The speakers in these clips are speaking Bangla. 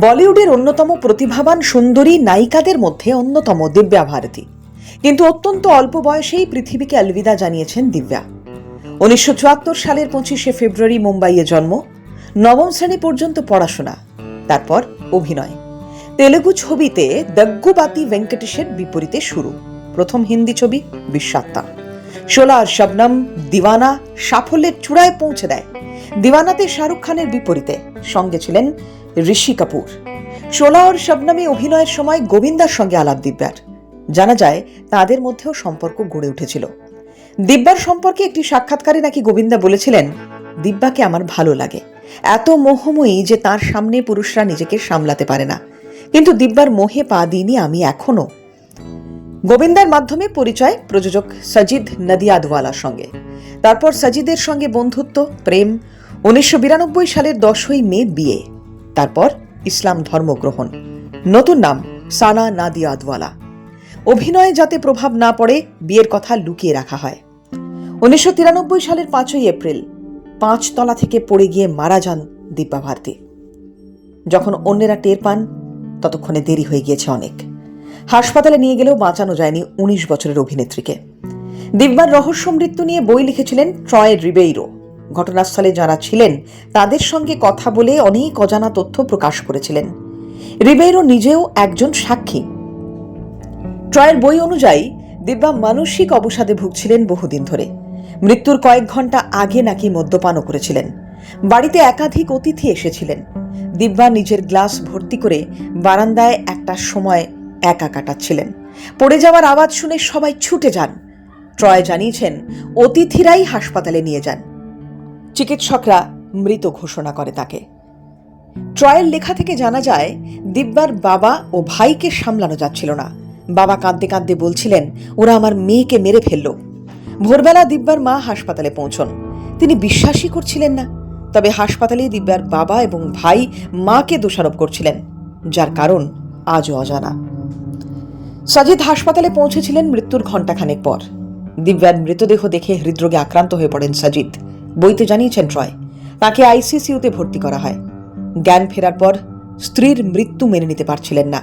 বলিউডের অন্যতম প্রতিভাবান সুন্দরী নায়িকাদের মধ্যে অন্যতম দিব্যা ভারতী কিন্তু অত্যন্ত অল্প বয়সেই পৃথিবীকে আলবিদা জানিয়েছেন দিব্যা। উনিশশো চুয়াত্তর সালের পঁচিশে ফেব্রুয়ারি মুম্বাইয়ে জন্ম, নবম শ্রেণি পর্যন্ত পড়াশোনা, তারপর অভিনয়। তেলেগু ছবিতে দগ্গুবাতি ভেঙ্কটেশের বিপরীতে শুরু, প্রথম হিন্দি ছবি বিশ্বাত্মা শোলা আর শবনম দিওয়ানা সাফল্যের চূড়ায় পৌঁছে দেয়। দিওয়ানাতে শাহরুখ খানের বিপরীতে সঙ্গে ছিলেন ঋষি কাপুর। শোলা আর শবনমে অভিনয়ের সময় গোবিন্দার সঙ্গে আলাপ দিব্যার। জানা যায়, তাদের মধ্যেও সম্পর্ক গড়ে উঠেছিল। দিব্যার সম্পর্কে একটি সাক্ষাৎকারে নাকি গোবিন্দা বলেছিলেন, দিব্যাকে আমার ভালো লাগে। এত মোহময়ী যে তার সামনে পুরুষরা নিজেকে সামলাতে পারে না। কিন্তু দিব্যার মোহে পা দিইনি আমি এখনও। গোবিন্দার মাধ্যমে পরিচয় প্রযোজক সজিদ নদিয়াদওয়ালার সঙ্গে। তারপর সজিদের সঙ্গে বন্ধুত্ব, প্রেম, উনিশশো বিরানব্বই সালের দশই মে বিয়ে। তারপর ইসলাম ধর্মগ্রহণ নতুন নাম সানা নাদিয়াদওয়ালা। অভিনয়ে যাতে প্রভাব না পড়ে, বিয়ের কথা লুকিয়ে রাখা হয়। উনিশশো তিরানব্বই সালের পাঁচই এপ্রিল পাঁচতলা থেকে পড়ে গিয়ে মারা যান দিব্যা ভারতী। যখন অন্যেরা টের পান, ততক্ষণে দেরি হয়ে গিয়েছে অনেক। হাসপাতালে নিয়ে গেলেও বাঁচানো যায়নি উনিশ বছরের অভিনেত্রীকে। দিব্যার রহস্য মৃত্যু নিয়ে বই লিখেছিলেন ট্রয় রিবেইরো। ঘটনাস্থলে যারা ছিলেন, তাদের সঙ্গে কথা বলে অনেক অজানা তথ্য প্রকাশ করেছিলেন। রিবেইরো নিজেও একজন সাক্ষী। ট্রয়ের বই অনুযায়ী, দিব্যা মানসিক অবসাদে ভুগছিলেন বহুদিন ধরে। মৃত্যুর কয়েক ঘণ্টা আগে নাকি মদ্যপানও করেছিলেন। বাড়িতে একাধিক অতিথি এসেছিলেন। দিব্যা নিজের গ্লাস ভর্তি করে বারান্দায় একটা সময় একা কাটাচ্ছিলেন। পড়ে যাওয়ার আওয়াজ শুনে সবাই ছুটে যান। ট্রয় জানিয়েছেন, অতিথিরাই হাসপাতালে নিয়ে যান। চিকিৎসকরা মৃত ঘোষণা করে তাকে। ট্রয়ের লেখা থেকে জানা যায়, দিব্যার বাবা ও ভাইকে সামলানো যাচ্ছিল না। বাবা কাঁদতে কাঁদতে বলছিলেন, ওরা আমার মেয়েকে মেরে ফেলল। ভোরবেলা দিব্যার মা হাসপাতালে পৌঁছন। তিনি বিশ্বাসই করছিলেন না। তবে হাসপাতালে দিব্যার বাবা এবং ভাই মাকে দোষারোপ করছিলেন, যার কারণ আজও অজানা। সাজিদ হাসপাতালে পৌঁছেছিলেন মৃত্যুর ঘণ্টাখানেক পর। দিব্যার মৃতদেহ দেখে হৃদরোগে আক্রান্ত হয়ে পড়েন সাজিদ। বইতে জানিয়েছেন ট্রয়, তাকে আইসিসিউতে ভর্তি করা হয়। জ্ঞান ফেরার পর স্ত্রীর মৃত্যু মেনে নিতে পারছিলেন না।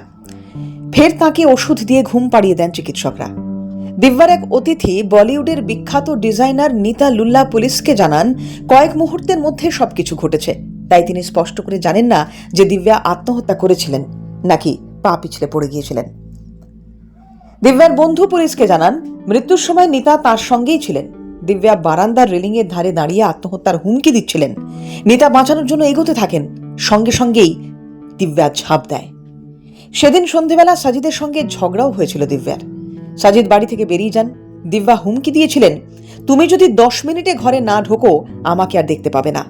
ফের তাকে ওষুধ দিয়ে ঘুম পাড়িয়ে দেন চিকিৎসকরা। দিব্যার এক অতিথি বলিউডের বিখ্যাত ডিজাইনার নিতা লুল্লা পুলিশকে জানান, কয়েক মুহূর্তের মধ্যে সবকিছু ঘটেছে। তাই তিনি স্পষ্ট করে জানেন না যে দিব্যা আত্মহত্যা করেছিলেন, নাকি পা পিছলে পড়ে গিয়েছিলেন। দিব্যার বন্ধু পুলিশকে জানান, মৃত্যুর সময় নিতা তার সঙ্গেই ছিলেন। দিব্যা বারান্দার রেলিংয়ের ধারে দাঁড়িয়ে আত্মহত্যার হুমকি দিচ্ছিলেন। নিতা বাঁচানোর জন্য এগোতে থাকেন, সঙ্গে সঙ্গেই দিব্যা ঝাঁপ দেয়। সেদিন সন্ধেবেলা সাজিদের সঙ্গে ঝগড়াও হয়েছিল দিব্যার। সাজিদ বাড়ি থেকে বেরিয়ে যান। দিব্যা হুমকি দিয়েছিলেন, তুমি যদি দশ মিনিটে ঘরে না ঢোকো, আমাকে আর দেখতে পাবে না।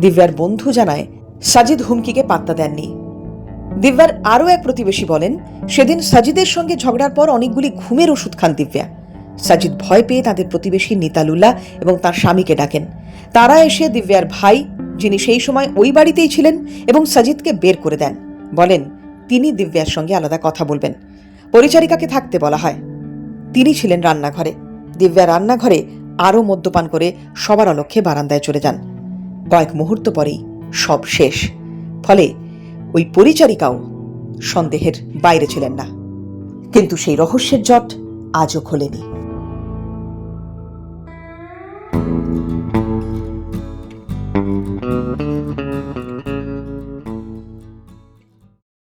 দিব্যার বন্ধু জানায়, সাজিদ হুমকিকে পাত্তা দেননি। দিব্যার আরও এক প্রতিবেশী বলেন, সেদিন সাজিদের সঙ্গে ঝগড়ার পর অনেকগুলি ঘুমের ওষুধ খান দিব্যা। সাজিদ ভয় পেয়ে তাদের প্রতিবেশী নিতালুল্লাহ এবং তার স্বামীকে ডাকেন। তারা এসে দিব্যার ভাই, যিনি সেই সময় ওই বাড়িতেই ছিলেন, এবং সাজিদকে বের করে দেন। বলেন, তিনি দিব্যার সঙ্গে আলাদা কথা বলবেন। পরিচারিকাকে থাকতে বলা হয়। তিনি ছিলেন রান্নাঘরে। দিব্যা রান্নাঘরে আরও মদ্যপান করে সবার অলক্ষ্যে বারান্দায় চলে যান। কয়েক মুহূর্ত পরেই সব শেষ। ফলে ওই পরিচারিকাও সন্দেহের বাইরে ছিলেন না। কিন্তু সেই রহস্যের জট আজও খোলেনি।